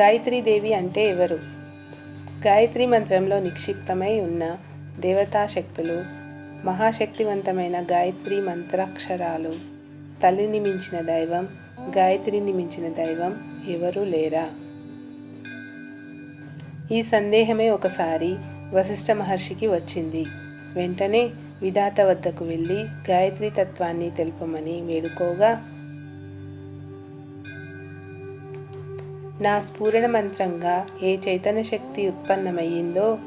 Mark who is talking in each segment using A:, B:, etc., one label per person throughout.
A: గాయత్రీదేవి అంటే ఎవరు? గాయత్రి మంత్రంలో నిక్షిప్తమై ఉన్న దేవతాశక్తులు మహాశక్తివంతమైన గాయత్రి మంత్రాక్షరాలు తల్లిని మించిన దైవం గాయత్రిని మించిన దైవం ఎవరూ లేరా? ఈ సందేహమే ఒకసారి వశిష్ఠ మహర్షికి వచ్చింది. వెంటనే విధాత వద్దకు వెళ్ళి గాయత్రి తత్వాన్ని తెలుపమని వేడుకోగా నా స్ఫూరణ మంత్రంగా ఏ చైతన్య శక్తి ఉత్పన్నమయ్యిందో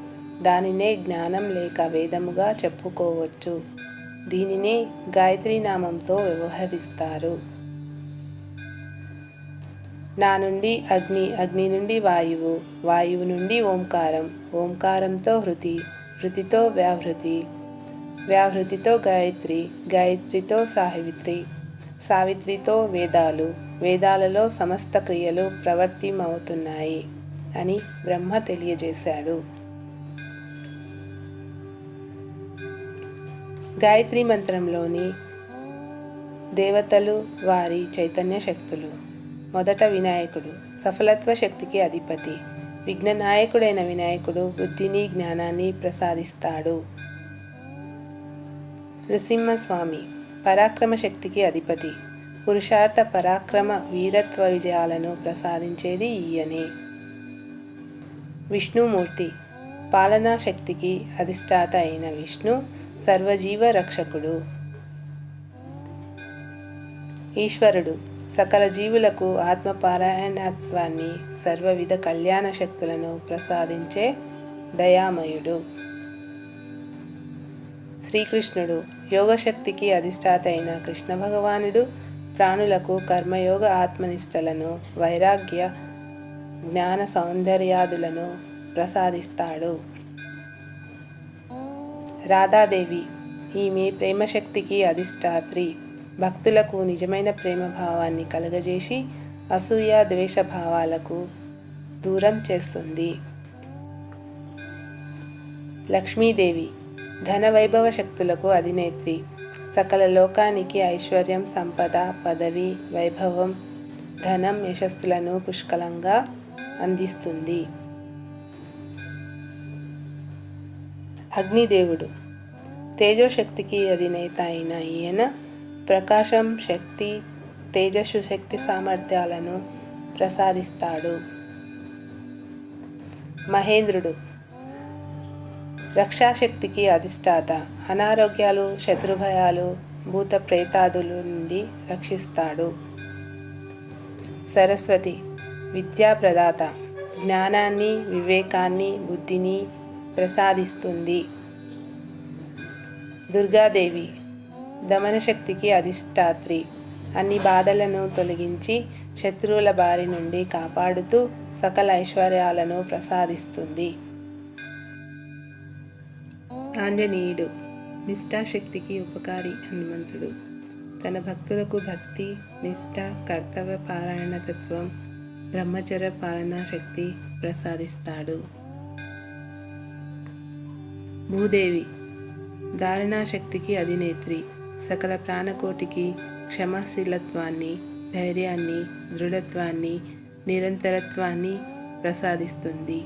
A: దానినే జ్ఞానం లేక వేదముగా చెప్పుకోవచ్చు. దీనినే గాయత్రి నామంతో వ్యవహరిస్తారు. నా నుండి అగ్ని అగ్ని నుండి వాయువు వాయువు నుండి ఓంకారం ఓంకారంతో హృతి హృతితో వ్యాహృతి వ్యాహృతితో గాయత్రి గాయత్రితో సావిత్రి సావిత్రితో వేదాలు వేదాలలో సమస్త క్రియలు ప్రవర్తిమవుతున్నాయి అని బ్రహ్మ తెలియజేశాడు. గాయత్రి మంత్రంలోని దేవతలు వారి చైతన్య శక్తులు. మొదట వినాయకుడు సఫలత్వ శక్తికి అధిపతి. విఘ్ననాయకుడైన వినాయకుడు బుద్ధిని జ్ఞానాన్ని ప్రసాదిస్తాడు. నృసింహస్వామి పరాక్రమ శక్తికి అధిపతి. పురుషార్థ పరాక్రమ వీరత్వ విజయాలను ప్రసాదించేది ఈయనే. విష్ణుమూర్తి. పాలనా శక్తికి అధిష్టాత అయిన విష్ణు సర్వజీవ రక్షకుడు. ఈశ్వరుడు. సకల జీవులకు ఆత్మపారాయణత్వాన్ని సర్వవిధ కళ్యాణ శక్తులను ప్రసాదించే దయామయుడు. శ్రీకృష్ణుడు. యోగశక్తికి అధిష్టాత అయిన కృష్ణ భగవానుడు ప్రాణులకు కర్మయోగ ఆత్మనిష్టలను వైరాగ్య జ్ఞాన సౌందర్యాదులను ప్రసాదిస్తాడు. రాధాదేవి ఈమె ప్రేమశక్తికి అధిష్టాత్రి. భక్తులకు నిజమైన ప్రేమ భావాన్ని కలుగజేసి అసూయ ద్వేష భావాలకు దూరం చేస్తుంది. లక్ష్మీదేవి ధన వైభవ శక్తులకు అధినేత్రి. సకల లోకానికి ఐశ్వర్యం సంపద పదవి వైభవం ధనం యశస్సులను పుష్కలంగా అందిస్తుంది. అగ్నిదేవుడు. తేజోశక్తికి అధినేత అయిన ఈయన ప్రకాశం శక్తి తేజస్సు శక్తి సామర్థ్యాలను ప్రసాదిస్తాడు. మహేంద్రుడు. రక్షాశక్తికి అధిష్టాత. అనారోగ్యాలు శత్రుభయాలు భూత ప్రేతాదుల నుండి రక్షిస్తాడు. సరస్వతి విద్యా ప్రదాత జ్ఞానాన్ని వివేకాన్ని బుద్ధిని ప్రసాదిస్తుంది. దుర్గాదేవి దమనశక్తికి అధిష్టాత్రి. అన్ని బాధలను తొలగించి శత్రువుల బారి నుండి కాపాడుతూ సకల ఐశ్వర్యాలను ప్రసాదిస్తుంది. ఆంజనేయుడు నిష్ఠాశక్తికి ఉపకారి హనుమంతుడు. తన భక్తులకు భక్తి నిష్ఠ కర్తవ్య పారాయణ తత్వం బ్రహ్మచర్య పాలనా శక్తి ప్రసాదిస్తాడు. భూదేవి ధారణాశక్తికి అధినేత్రి సకల ప్రాణకోటికి క్షమాశీలత్వాన్ని ధైర్యాన్ని దృఢత్వాన్ని నిరంతరత్వాన్ని ప్రసాదిస్తుంది.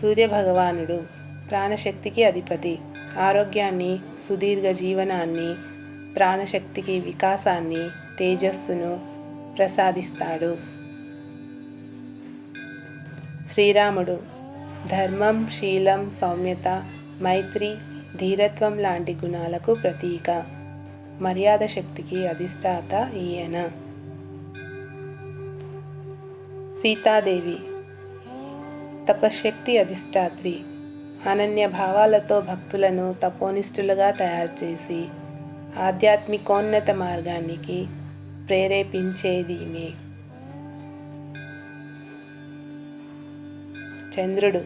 A: సూర్యభగవానుడు ప్రాణశక్తికి అధిపతి. ఆరోగ్యాన్ని సుదీర్ఘ జీవనాన్ని ప్రాణశక్తికి వికాసాన్ని తేజస్సును ప్రసాదిస్తాడు. శ్రీరాముడు ధర్మం శీలం సౌమ్యత మైత్రి ధీరత్వం లాంటి గుణాలకు ప్రతీక. మర్యాద శక్తికి అధిష్టాత ఈయన. సీతాదేవి తపశక్తి అధిష్టాత్రి. అనన్య భావాలతో భక్తులను తపోనిష్ఠులుగా తయారు చేసి ఆధ్యాత్మికోన్నత మార్గానికి ప్రేరేపించేది ఈమె. చంద్రుడు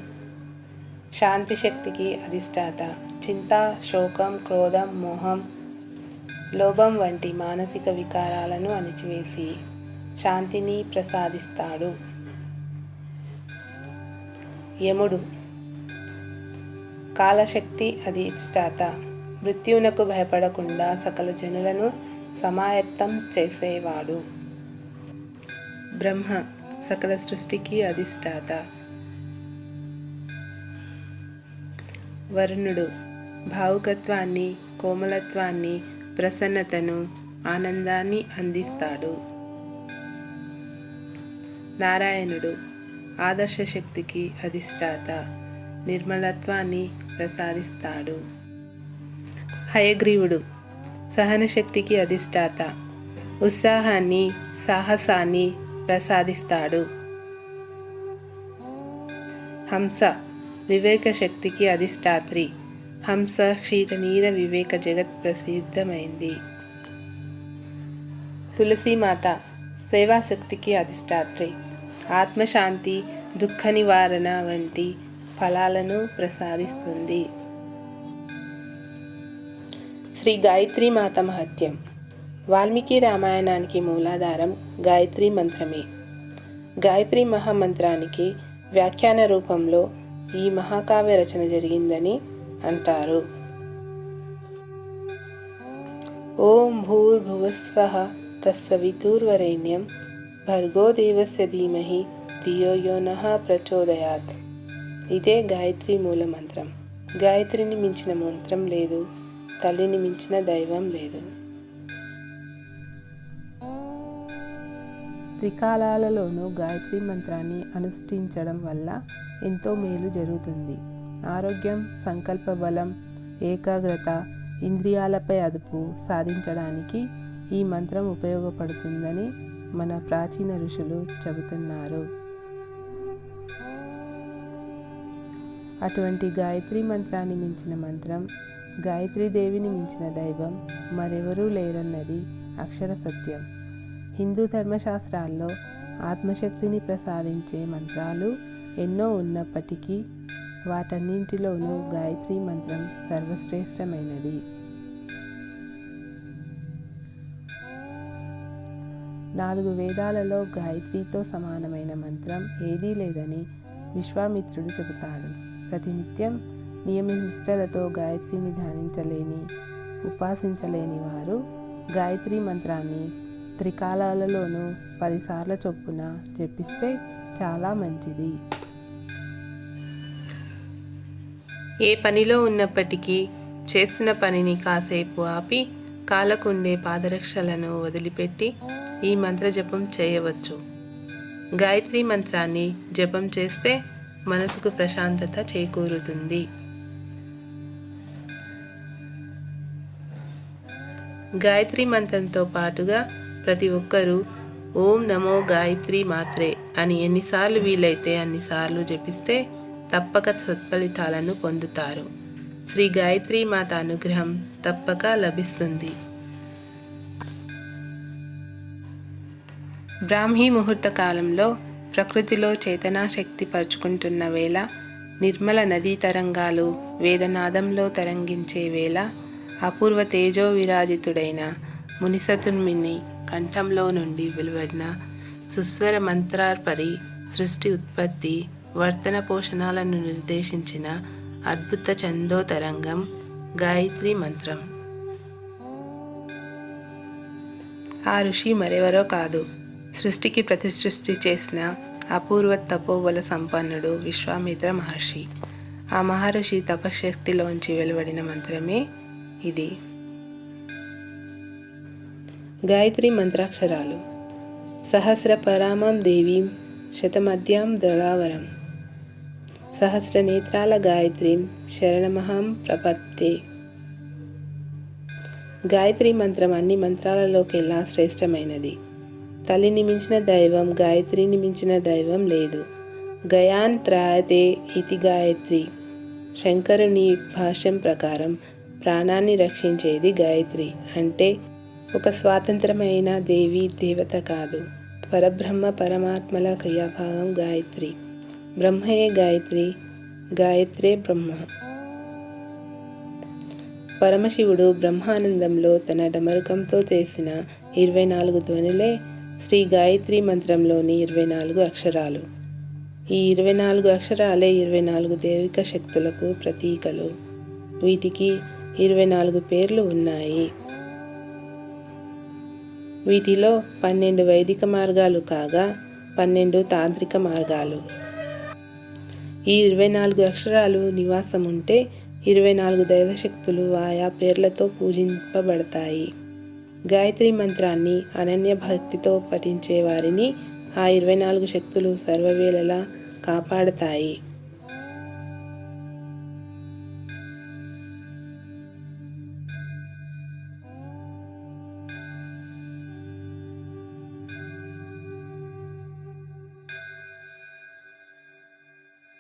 A: శాంతి శక్తికి అధిష్టాత. చింత శోకం క్రోధం మోహం లోభం వంటి మానసిక వికారాలను అణిచివేసి శాంతిని ప్రసాదిస్తాడు. యముడు కాలశక్తి అధిష్టాత మృత్యువునకు భయపడకుండా సకల జనులను సమాయత్తం చేసేవాడు. బ్రహ్మ సకల సృష్టికి అధిష్టాత. వరుణుడు భావుకత్వాన్ని కోమలత్వాన్ని ప్రసన్నతను ఆనందాన్ని అందిస్తాడు. నారాయణుడు ఆదర్శ శక్తికి అధిష్టాత. నిర్మలత్వాన్ని ప్రసాదిస్తాడు. హయగ్రీవుడు సహనశక్తికి అధిష్టాత ఉత్సాహాన్ని సాహసాన్ని ప్రసాదిస్తాడు. హంస వివేక శక్తికి అధిష్టాత్రి. హంస క్షీరనీర వివేక జగత్ ప్రసిద్ధమైంది. తులసీమాత సేవాశక్తికి అధిష్టాత్రి. ఆత్మశాంతి దుఃఖ నివారణ వంటి ఫలాలను ప్రసాదిస్తుంది. శ్రీ గాయత్రి మాత మహత్యం. వాల్మీకి రామాయణానికి మూలాధారం గాయత్రి మంత్రమే. గాయత్రి మహామంత్రానికి వ్యాఖ్యాన రూపంలో ఈ మహాకావ్య రచన జరిగిందని అంటారు. ఓం భూర్భువస్వ తస్సవితూర్వరేణ్యం భర్గోదేవస్య ధీమహి ధియో యో నః ప్రచోదయాత్. ఇదే గాయత్రి మూల మంత్రం గాయత్రిని మించిన మంత్రం లేదు తల్లిని మించిన దైవం లేదు. త్రికాలాలలోనూ గాయత్రి మంత్రాన్ని అనుష్ఠించడం వల్ల ఎంతో మేలు జరుగుతుంది. ఆరోగ్యం సంకల్ప బలం ఏకాగ్రత ఇంద్రియాలపై అదుపు సాధించడానికి ఈ మంత్రం ఉపయోగపడుతుందని మన ప్రాచీన ఋషులు చెబుతున్నారు. అటువంటి గాయత్రి మంత్రాన్ని మించిన మంత్రం గాయత్రీదేవిని మించిన దైవం మరెవరూ లేరన్నది అక్షర సత్యం. హిందూ ధర్మశాస్త్రాల్లో ఆత్మశక్తిని ప్రసాదించే మంత్రాలు ఎన్నో ఉన్నప్పటికీ వాటన్నింటిలోనూ గాయత్రి మంత్రం సర్వశ్రేష్టమైనది. నాలుగు వేదాలలో గాయత్రితో సమానమైన మంత్రం ఏదీ లేదని విశ్వామిత్రుడు చెబుతాడు. ప్రతినిత్యం నియమనిష్టలతో గాయత్రిని ధ్యానించలేని ఉపాసించలేని వారు గాయత్రి మంత్రాన్ని త్రికాలాలలోనూ పదిసార్ల చొప్పున జపిస్తే చాలా మంచిది. ఏ పనిలో ఉన్నప్పటికీ చేస్తున్న పనిని కాసేపు ఆపి కాలకుండే పాదరక్షలను వదిలిపెట్టి ఈ మంత్ర జపం చేయవచ్చు. గాయత్రి మంత్రాన్ని జపం చేస్తే మనసుకు ప్రశాంతత చేకూరుతుంది. గాయత్రి మంత్రంతో పాటుగా ప్రతి ఒక్కరూ ఓం నమో గాయత్రి మాత్రే అని ఎన్నిసార్లు వీలైతే అన్నిసార్లు జపిస్తే తప్పక సత్ఫలితాలను పొందుతారు. శ్రీ గాయత్రి మాత అనుగ్రహం తప్పక లభిస్తుంది. బ్రాహ్మీ ముహూర్త కాలంలో ప్రకృతిలో చేతనాశక్తి పరుచుకుంటున్న వేళ నిర్మల నదీ తరంగాలు వేదనాదంలో తరంగించే వేళ అపూర్వ తేజో విరాజితుడైన మునిసతుర్మిని కంఠంలో నుండి వెలువడిన సుస్వర మంత్రార్పరి సృష్టి ఉత్పత్తి వర్తన పోషణాలను నిర్దేశించిన అద్భుత చందో తరంగం గాయత్రి మంత్రం. ఆ ఋషి మరెవరో కాదు. సృష్టికి ప్రతిసృష్టి చేసిన అపూర్వ తపోబల సంపన్నుడు విశ్వామిత్ర మహర్షి. ఆ మహర్షి తపశక్తిలోంచి వెలువడిన మంత్రమే ఇది. గాయత్రి మంత్రాక్షరాలు. సహస్ర పరామం దేవీం శతమధ్యాం దళావరం. సహస్ర నేత్రాల గాయత్రీం శరణమహం ప్రపత్తే. గాయత్రి మంత్రం అన్ని మంత్రాలలోకెల్లా శ్రేష్టమైనది. తల్లిని మించిన దైవం గాయత్రిని మించిన దైవం లేదు. గయాన్ త్రాయతే ఇతి గాయత్రి. శంకరుని భాష్యం ప్రకారం ప్రాణాన్ని రక్షించేది గాయత్రి. అంటే ఒక స్వాతంత్రమైన దేవి దేవత కాదు. పరబ్రహ్మ పరమాత్మల క్రియాభాగం గాయత్రి. బ్రహ్మయే గాయత్రి గాయత్రే బ్రహ్మ. పరమశివుడు బ్రహ్మానందంలో తన డమరుకంతో చేసిన ఇరవై నాలుగు ధ్వనులే శ్రీ గాయత్రి మంత్రంలోని ఇరవై నాలుగు అక్షరాలు. ఈ ఇరవై నాలుగు అక్షరాలే ఇరవై నాలుగు దైవిక శక్తులకు ప్రతీకలు. వీటికి ఇరవై నాలుగు పేర్లు ఉన్నాయి. వీటిలో పన్నెండు వైదిక మార్గాలు కాగా పన్నెండు తాంత్రిక మార్గాలు. ఈ ఇరవై నాలుగు అక్షరాలు నివాసం ఉంటే ఇరవై నాలుగు దైవశక్తులు ఆయా పేర్లతో పూజింపబడతాయి. గాయత్రి మంత్రాన్ని అనన్య భక్తితో పఠించే వారిని ఆ ఇరవై నాలుగు శక్తులు సర్వవేళలా కాపాడతాయి.